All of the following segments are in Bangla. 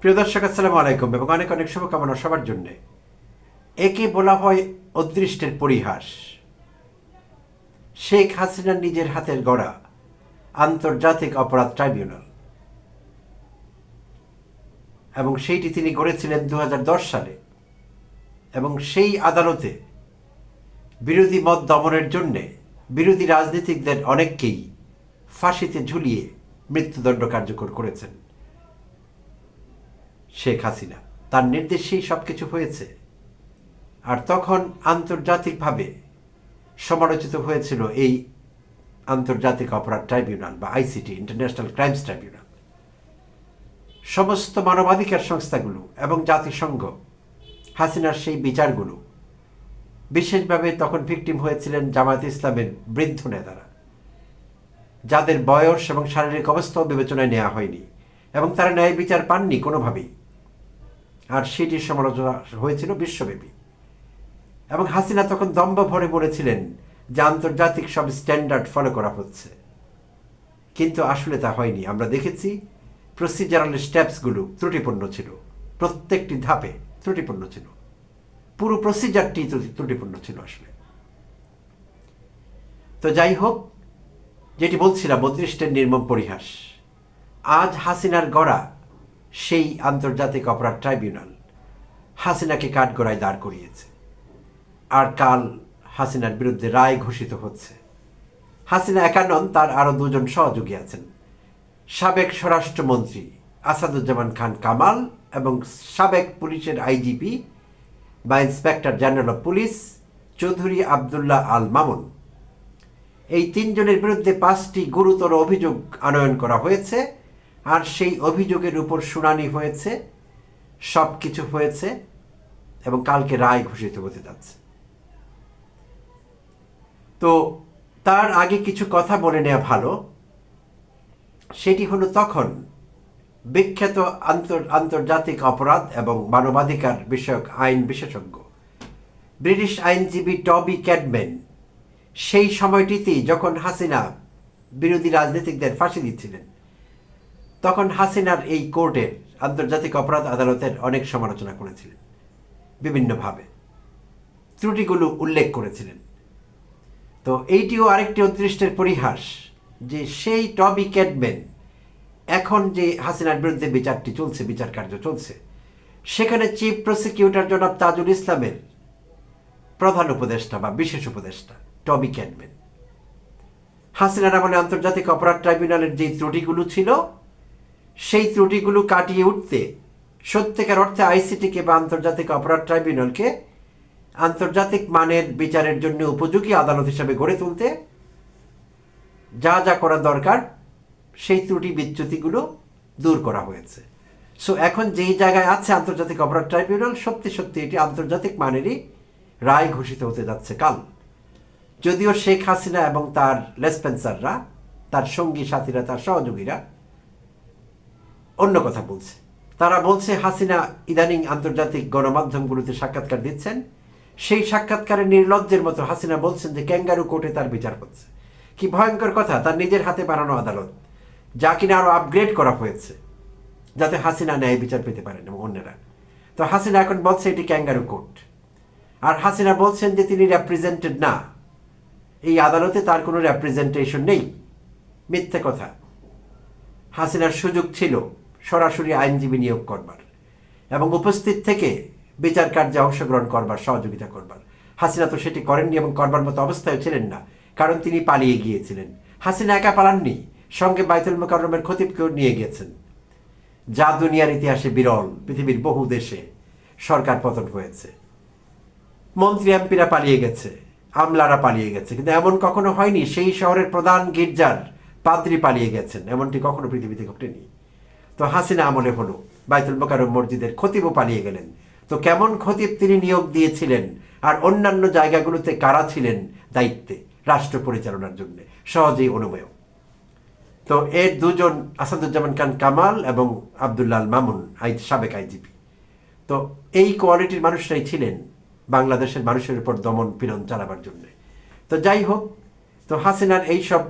প্রিয় দর্শক, আসসালামু আলাইকুম এবং অনেক অনেক শুভকামনা সবার জন্যে। একে বলা হয় অদৃষ্টের পরিহাস। শেখ হাসিনার নিজের হাতের গড়া, আন্তর্জাতিক অপরাধ ট্রাইব্যুনাল। এবং সেইটি তিনি গড়েছিলেন দু হাজার দশ সালে। এবং সেই আদালতে বিরোধী মত দমনের জন্যে বিরোধী রাজনীতিকদের অনেককেই ফাঁসিতে ঝুলিয়ে মৃত্যুদণ্ড কার্যকর করেছেন। শেখ হাসিনা। তার নির্দেশেই সব কিছু হয়েছে। আর তখন আন্তর্জাতিকভাবে সমালোচিত হয়েছিল এই আন্তর্জাতিক অপরাধ ট্রাইব্যুনাল বা আইসিটি, ইন্টারন্যাশনাল ক্রাইমস ট্রাইব্যুনাল। সমস্ত মানবাধিকার সংস্থাগুলো এবং জাতিসংঘ, হাসিনার সেই বিচারগুলো বিশেষভাবে তখন ভিকটিম হয়েছিলেন জামায়াত ইসলামের বৃদ্ধ নেতারা, যাদের বয়স এবং শারীরিক অবস্থাও বিবেচনায় নেওয়া হয়নি এবং তারা ন্যায় বিচার পাননি কোনোভাবেই। আর সেটির সমালোচনা হয়েছিল বিশ্বব্যাপী। এবং হাসিনা তখন দম্ভ ভরে বলেছিলেন যে আন্তর্জাতিক সব স্ট্যান্ডার্ড ফলো করা হচ্ছে। কিন্তু আসলে তা হয়নি। আমরা দেখেছি প্রসিজারাল স্টেপসগুলো ত্রুটিপূর্ণ ছিল। প্রত্যেকটি ধাপে ত্রুটিপূর্ণ ছিল। পুরো প্রসিজারটি ত্রুটিপূর্ণ ছিল আসলে। তো যাই হোক, যেটি বলছিলাম অদৃষ্টের নির্মম পরিহাস। আজ হাসিনার গড়া সেই আন্তর্জাতিক অপরাধ ট্রাইব্যুনাল হাসিনাকে কাঠগড়ায় দাঁড় করিয়েছে। আর কাল হাসিনার বিরুদ্ধে রায় ঘোষিত হচ্ছে। হাসিনা একা নন, তার আরও দুজন সহযোগী আছেন। সাবেক স্বরাষ্ট্রমন্ত্রী আসাদুজ্জামান খান কামাল এবং সাবেক পুলিশের আইজিপি বা inspector general of police Chowdhury Abdullah Al Mamun. এই তিনজনের বিরুদ্ধে পাঁচটি গুরুতর অভিযোগ আনয়ন করা হয়েছে। আর সেই অভিযোগের উপর শুনানি হয়েছে সব কিছু হয়েছে এবং কালকে রায় ঘোষিত হতে যাচ্ছে। তো তার আগে কিছু কথা বলে নেওয়া ভালো। সেটি হলো তখন বিখ্যাত আন্তর, আন্তর্জাতিক অপরাধ এবং মানবাধিকার বিষয়ক আইন বিশেষজ্ঞ, ব্রিটিশ আইনজীবী টবি ক্যাডম্যান, সেই সময়টিতেই যখন হাসিনা বিরোধী রাজনীতিকদের ফাঁসি দিচ্ছিলেন। তখন হাসিনার এই কোর্টের আন্তর্জাতিক অপরাধ আদালতের অনেক সমালোচনা করেছিলেন, বিভিন্নভাবে। ত্রুটিগুলো উল্লেখ করেছিলেন। তো এইটিও আরেকটি অদৃষ্টের পরিহাস যে সেই টবি ক্যাডম্যান এখন যে হাসিনার বিরুদ্ধে বিচারটি চলছে, বিচার কার্য চলছে, সেখানে চিফ প্রসিকিউটর জনাব তাজুল ইসলামের প্রধান উপদেষ্টা বা বিশেষ উপদেষ্টা, টবি ক্যাডম্যান হাসিনার আমলে আন্তর্জাতিক অপরাধ ট্রাইব্যুনালের যে ত্রুটিগুলো ছিল সেই ত্রুটিগুলো কাটিয়ে উঠতে সত্যিকার অর্থে আইসিটিকে বা আন্তর্জাতিক অপরাধ ট্রাইব্যুনালকে আন্তর্জাতিক মানের বিচারের জন্য উপযোগী আদালত হিসাবে গড়ে তুলতে যা যা করা দরকার, সেই ত্রুটি বিচ্যুতিগুলো দূর করা হয়েছে। সো এখন যেই জায়গায় আছে আন্তর্জাতিক অপরাধ ট্রাইব্যুনাল, সত্যি সত্যি এটি আন্তর্জাতিক মানেরই রায় ঘোষিত হতে যাচ্ছে কাল। যদিও শেখ হাসিনা এবং তার লেসপেন্সাররা তার সঙ্গী সাথীরা, তার সহযোগীরা অন্য কথা বলছে। তারা বলছে, হাসিনা ইদানিং আন্তর্জাতিক গণমাধ্যমগুলোতে সাক্ষাৎকার দিচ্ছেন। সেই সাক্ষাৎকারে নির্লজ্জের মতো হাসিনা বলছেন যে, ক্যাঙ্গারু কোর্টে তার বিচার হচ্ছে। কি ভয়ঙ্কর কথা, তার নিজের হাতে বানানো আদালত, যা কিনা আরও আপগ্রেড করা হয়েছে, যাতে হাসিনা ন্যায় বিচার পেতে পারেন এবং অন্যরা। তো হাসিনা এখন বলছে, এটি ক্যাঙ্গারু কোর্ট। আর হাসিনা বলছেন যে, তিনি রেপ্রেজেন্টেড না। এই আদালতে তার কোনো রেপ্রেজেন্টেশন নেই। মিথ্যে কথা। হাসিনার সুযোগ ছিল। সরাসরি আইনজীবী নিয়োগ করবার এবং উপস্থিত থেকে বিচার কার্যে অংশগ্রহণ করবার, সহযোগিতা করবার। হাসিনা তো সেটি করেননি এবং করবার মতো অবস্থায় ছিলেন না, কারণ তিনি পালিয়ে গিয়েছিলেন। হাসিনা একা পালাননি, সঙ্গে বাইতুল মোকাররমের খতিবকেও নিয়ে গেছেন। যা দুনিয়ার ইতিহাসে বিরল, পৃথিবীর বহু দেশে সরকার পতন হয়েছে। মন্ত্রী এমপিরা পালিয়ে গেছে, আমলারা পালিয়ে গেছে, কিন্তু এমন কখনো হয়নি, সেই শহরের প্রধান গির্জার পাদ্রি পালিয়ে গেছেন, এমনটি কখনো পৃথিবীতে ঘটেনি। তো হাসিনা আমলে হলো। বাইতুল মোকারম মসজিদের খতিবও পালিয়ে গেলেন। তো কেমন খতিব তিনি নিয়োগ দিয়েছিলেন আর অন্যান্য জায়গাগুলোতে কারা ছিলেন দায়িত্বে রাষ্ট্র পরিচালনার জন্য? সহজেই অনুমেয়। তো এর দুজন আসাদুজ্জামান খান কামাল এবং আবদুল্লাল মামুন আই সাবেক আইজিপি। তো এই কোয়ালিটির মানুষরাই ছিলেন বাংলাদেশের মানুষের উপর দমন পীড়ন চালাবার জন্য। তো যাই হোক, তো হাসিনার এইসব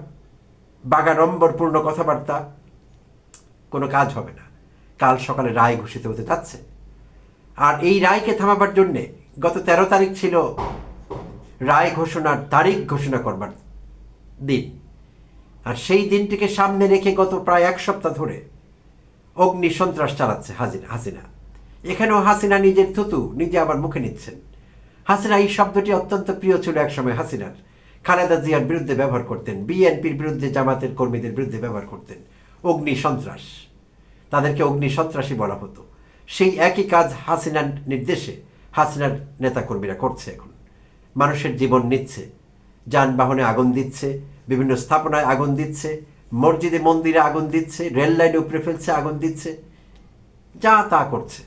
বাগাড়ম্বরপূর্ণ কথাবার্তা কোনো কাজ হবে না। কাল সকালে রায় ঘোষিত হতে যাচ্ছে। আর এই রায়কে থামাবার জন্যে গত তেরো তারিখ ছিল রায় ঘোষণার তারিখ ঘোষণা করবার দিন। আর সেই দিনটিকে সামনে রেখে গত প্রায় এক সপ্তাহ ধরে অগ্নি সন্ত্রাস চালাচ্ছে হাসিনা হাসিনা। এখানেও হাসিনা নিজের থুতু নিজে আবার মুখে নিচ্ছেন। হাসিনা এই শব্দটি অত্যন্ত প্রিয় ছিল একসময় হাসিনার। খালেদা জিয়ার বিরুদ্ধে ব্যবহার করতেন, বিএনপির বিরুদ্ধে, জামাতের কর্মীদের বিরুদ্ধে ব্যবহার করতেন। অগ্নি সন্ত্রাস। তাদেরকে অগ্নি সন্ত্রাসী বলা হতো। সেই একই কাজ হাসিনার নির্দেশে হাসিনার নেতাকর্মীরা করছে এখন। মানুষের জীবন নিচ্ছে, যানবাহনে আগুন দিচ্ছে, বিভিন্ন স্থাপনায় আগুন দিচ্ছে, মসজিদে মন্দিরে আগুন দিচ্ছে, রেল লাইনে উপরে ফেলছে, আগুন দিচ্ছে। যা তা করছে।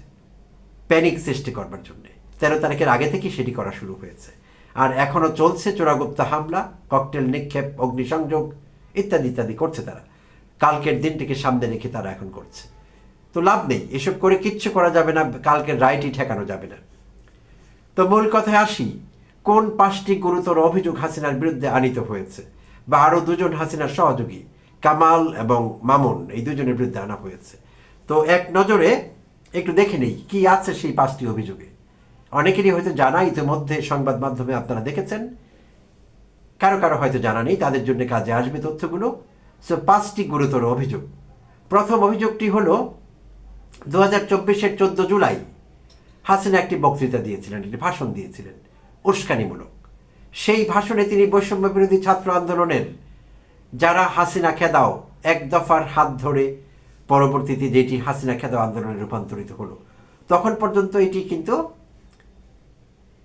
প্যানিক সৃষ্টি করবার জন্য। তেরো তারিখের আগে থেকেই সেটি করা শুরু হয়েছে। আর এখনও চলছে চোরাগুপ্ত হামলা, ককটেল নিক্ষেপ, অগ্নিসংযোগ ইত্যাদি ইত্যাদি করছে তারা। কালকের দিনটিকে সামনে রেখে তারা এখন করছে। তো লাভ নেই, এসব করে কিচ্ছু করা যাবে না, কালকের রায়টি ঠেকানো যাবে না। তো মূল কথায় আসি, কোন পাঁচটি গুরুতর অভিযোগ হাসিনার বিরুদ্ধে আনিত হয়েছে? বা আরও দুজন হাসিনার সহযোগী, কামাল এবং মামুন, এই দুজনের বিরুদ্ধে আনা হয়েছে। তো এক নজরে একটু দেখে নেই, কি আছে সেই পাঁচটি অভিযোগে? অনেকেরই হয়তো জানা, ইতিমধ্যে সংবাদ মাধ্যমে আপনারা দেখেছেন। কারও কারও হয়তো জানা নেই, তাদের জন্য কাজে আসবে তথ্যগুলো। সো পাঁচটি গুরুতর অভিযোগ। প্রথম অভিযোগটি হল দু হাজার চব্বিশের চোদ্দ জুলাই হাসিনা একটি বক্তৃতা দিয়েছিলেন, একটি ভাষণ দিয়েছিলেন, উস্কানিমূলক। সেই ভাষণে তিনি বৈষম্য বিরোধী ছাত্র আন্দোলনের যারা হাসিনা খেদাও এক দফার হাত ধরে পরবর্তীতে যেটি হাসিনা খেদাও আন্দোলনে রূপান্তরিত হলো, তখন পর্যন্ত এটি কিন্তু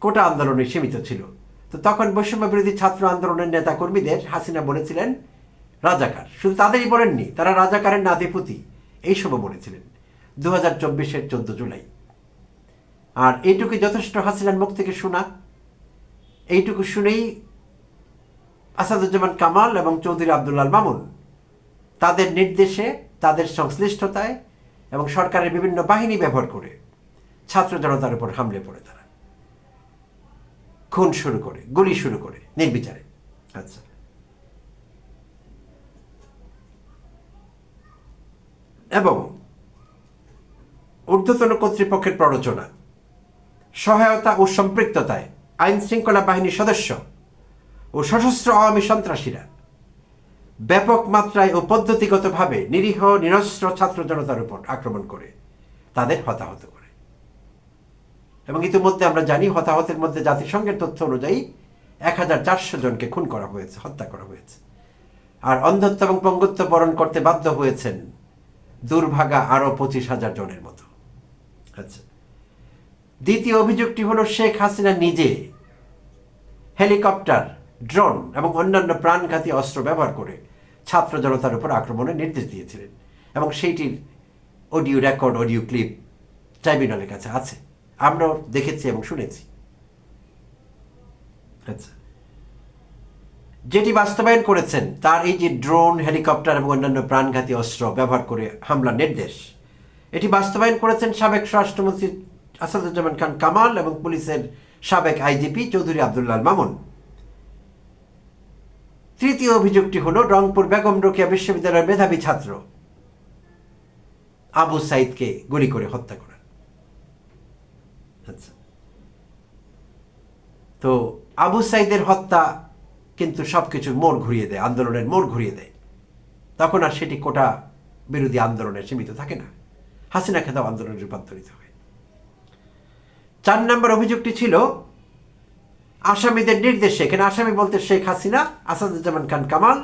কোটা আন্দোলনে সীমিত ছিল। তো তখন বৈষম্য বিরোধী ছাত্র আন্দোলনের নেতা কর্মীদের হাসিনা বলেছিলেন রাজাকার। শুধু তাদেরই বলেননি, তারা রাজাকারের নাদিপুতি এইসবও বলেছিলেন দু হাজার চব্বিশের চোদ্দ জুলাই। আর এইটুকু যথেষ্ট হাসিনার মুখ থেকে শোনা। এইটুকু শুনেই আসাদুজ্জামান কামাল এবং চৌধুরী আবদুল্লাল মামুন তাদের নির্দেশে, তাদের সংশ্লিষ্টতায় এবং সরকারের বিভিন্ন বাহিনী ব্যবহার করে ছাত্র জনতার উপর হামলে পড়ে তারা। খুন শুরু করে, গুলি শুরু করে নির্বিচারে। আচ্ছা। এবং ঊর্ধ্বতন কর্তৃপক্ষের প্ররোচনা, সহায়তা ও সম্পৃক্ততায় আইন শৃঙ্খলা বাহিনীর সদস্য ও সশস্ত্র আওয়ামী সন্ত্রাসীরা ব্যাপক মাত্রায় ও পদ্ধতিগতভাবে নিরীহ, নিরস্ত্র ছাত্র জনতার উপর আক্রমণ করে তাদের হতাহত করে। এবং ইতিমধ্যে আমরা জানি হতাহতের মধ্যে জাতিসংঘের তথ্য অনুযায়ী এক হাজার চারশো জনকে খুন করা হয়েছে, হত্যা করা হয়েছে। আর অন্ধত্ব এবং পঙ্গুত্ব বরণ করতে বাধ্য হয়েছেন দুর্ভাগা আরও পঁচিশ হাজার জনের মতো। আচ্ছা। দ্বিতীয় অভিযোগটি হলো শেখ হাসিনা নিজে হেলিকপ্টার, ড্রোন এবং অন্যান্য প্রাণঘাতী অস্ত্র ব্যবহার করে ছাত্র জনতার উপর আক্রমণের নির্দেশ দিয়েছিলেন এবং সেইটির অডিও রেকর্ড, অডিও ক্লিপ ট্রাইব্যুনালের কাছে আছে। আমরাও দেখেছি এবং শুনেছি। আচ্ছা। যেটি বাস্তবায়ন করেছেন, তার এই যে ড্রোন, হেলিকপ্টার এবং অন্যান্য প্রাণঘাতী অস্ত্র ব্যবহার করে হামলার নির্দেশ। এটি বাস্তবায়ন করেছেন সাবেক স্বরাষ্ট্রমন্ত্রী আসাদুজ্জামান খান কামাল এবং পুলিশের সাবেক আইজিপি চৌধুরী আবদুল্লাল মামুন। তৃতীয় অভিযোগটি হল, রংপুর বেগম রোকেয়া বিশ্ববিদ্যালয়ের মেধাবী ছাত্র আবু সাইদকে গুলি করে হত্যা করা আচ্ছা। তো আবু সাইদের হত্যা কিন্তু সব কিছুর মোড় ঘুরিয়ে দেয়, আন্দোলনের মোড় ঘুরিয়ে দেয়। তখন আর সেটি কোটা বিরোধী আন্দোলনে সীমিত থাকে না। হাসিনা খেতাব আন্দোলনে রূপান্তরিত হয়। চার নম্বর অভিযোগটি ছিল, আসামিদের নির্দেশে, এখানে আসামি বলতে শেখ হাসিনা, আসাদুজ্জামান খান কামাল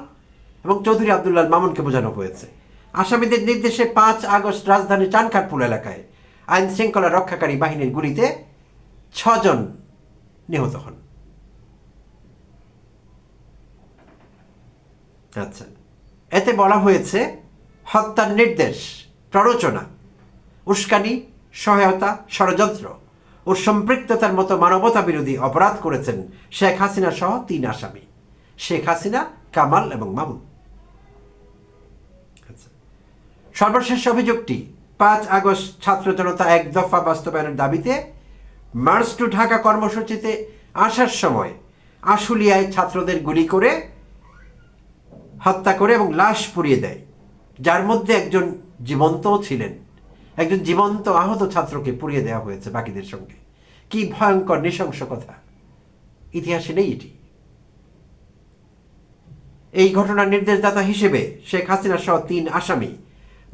এবং চৌধুরী আবদুল্লাল মামুনকে বোঝানো হয়েছে। আসামিদের নির্দেশে পাঁচ আগস্ট রাজধানীর চানখারপুল এলাকায় আইন শৃঙ্খলা রক্ষাকারী বাহিনীর গুলিতে ছজন নিহত হন। আচ্ছা এতে বলা হয়েছে, হত্যার নির্দেশ, প্ররোচনা, উস্কানি, সহায়তা, ষড়যন্ত্র ও সম্পৃক্ততার মতো মানবতা বিরোধী অপরাধ করেছেন শেখ হাসিনা সহ তিন আসামি, শেখ হাসিনা, কামাল এবং মামুন আচ্ছা। সর্বশেষ অভিযোগটি, পাঁচ আগস্ট ছাত্র জনতা এক দফা বাস্তবায়নের দাবিতে মার্চ টু ঢাকা কর্মসূচিতে আসার সময় আশুলিয়ায় ছাত্রদের গুলি করে হত্যা করে এবং লাশ পুড়িয়ে দেয়। যার মধ্যে একজন জীবন্তও ছিলেন। একজন জীবন্ত আহত ছাত্রকে পুড়িয়ে দেওয়া হয়েছে বাকিদের সঙ্গে। কি ভয়ঙ্কর, নৃশংস কথা। ইতিহাসে নেই এটি। এই ঘটনার নির্দেশদাতা হিসেবে শেখ হাসিনা সহ তিন আসামি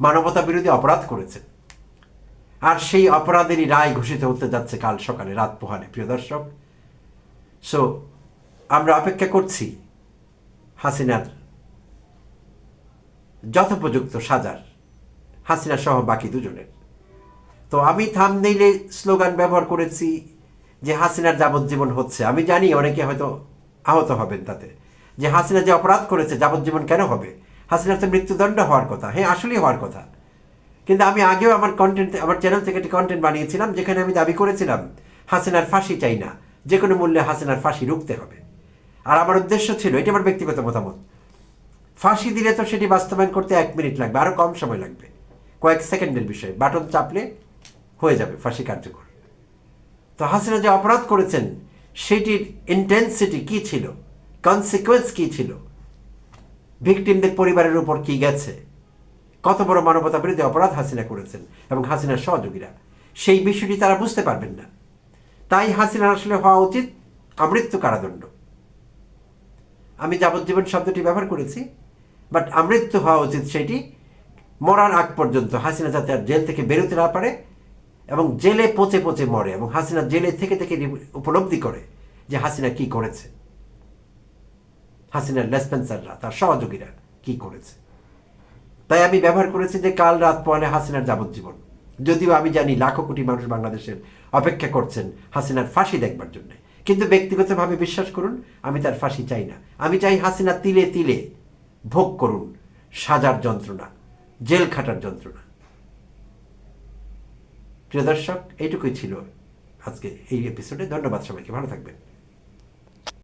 মানবতা বিরোধী অপরাধ করেছেন। আর সেই অপরাধেরই রায় ঘোষিত হতে যাচ্ছে কাল সকালে রাত পোহালে প্রিয় দর্শক। সো আমরা অপেক্ষা করছি হাসিনার যথোপযুক্ত সাজার। হাসিনা সহ বাকি দুজনের। তো আমি থামনেইলে স্লোগান ব্যবহার করেছি যে হাসিনার যাবজ্জীবন হচ্ছে। আমি জানি অনেকে হয়তো আহত হবেন তাতে। যে হাসিনা যে অপরাধ করেছে, যাবজ্জীবন কেন হবে? হাসিনার তো মৃত্যুদণ্ড হওয়ার কথা। হ্যাঁ আসলেই হওয়ার কথা। কিন্তু আমি আগেও আমার কন্টেন্ট আমার চ্যানেল থেকে একটি কন্টেন্ট বানিয়েছিলাম, যেখানে আমি দাবি করেছিলাম, হাসিনার ফাঁসি চাই না। যে কোনো মূল্যে হাসিনার ফাঁসি রুখতে হবে। আর আমার উদ্দেশ্য ছিল, এটি আমার ব্যক্তিগত মতামত ফাঁসি দিলে তো সেটি বাস্তবায়ন করতে এক মিনিট লাগবে আরও কম সময় লাগবে। কয়েক সেকেন্ডের বিষয়, বাটন চাপলে হয়ে যাবে, ফাঁসি কার্যকর। তো হাসিনা যে অপরাধ করেছেন, সেটির ইন্টেন্সিটি কি ছিল? কনসিকুয়েন্স কি ছিল? ভিকটিমদের পরিবারের উপর কি গেছে? কত বড় মানবতা বিরোধী অপরাধ হাসিনা করেছেন এবং হাসিনার সহযোগীরা? সেই বিষয়টি তারা বুঝতে পারবেন না। তাই হাসিনার আসলে হওয়া উচিত আমৃত্যু কারাদণ্ড। আমি যাবজ্জীবন শব্দটি ব্যবহার করেছি। বাট আমৃত্যু হওয়া উচিত সেটি মরার আগ পর্যন্ত। হাসিনা যাতে আর জেল থেকে বেরোতে না পারে এবং জেলে পচে পচে মরে এবং হাসিনা জেলে থেকে থেকে উপলব্ধি করে যে হাসিনা কি করেছে। হাসিনার লেসপেন্সাররা, তার সহযোগীরা কি করেছে। তাই আমি ব্যবহার করেছি যে কাল রাত পরে হাসিনার যাবজ্জীবন। যদিও আমি জানি লাখো কোটি মানুষ বাংলাদেশের অপেক্ষা করছেন হাসিনার ফাঁসি দেখবার জন্য। কিন্তু ব্যক্তিগতভাবে বিশ্বাস করুন, আমি তার ফাঁসি চাই না। আমি চাই হাসিনা তিলে তিলে ভোগ করুন, সাজার যন্ত্রণা, জেল খাটার যন্ত্রণা। প্রিয় দর্শক, এইটুকুই ছিল আজকে এই এপিসোডে ধন্যবাদ সবাইকে, ভালো থাকবেন।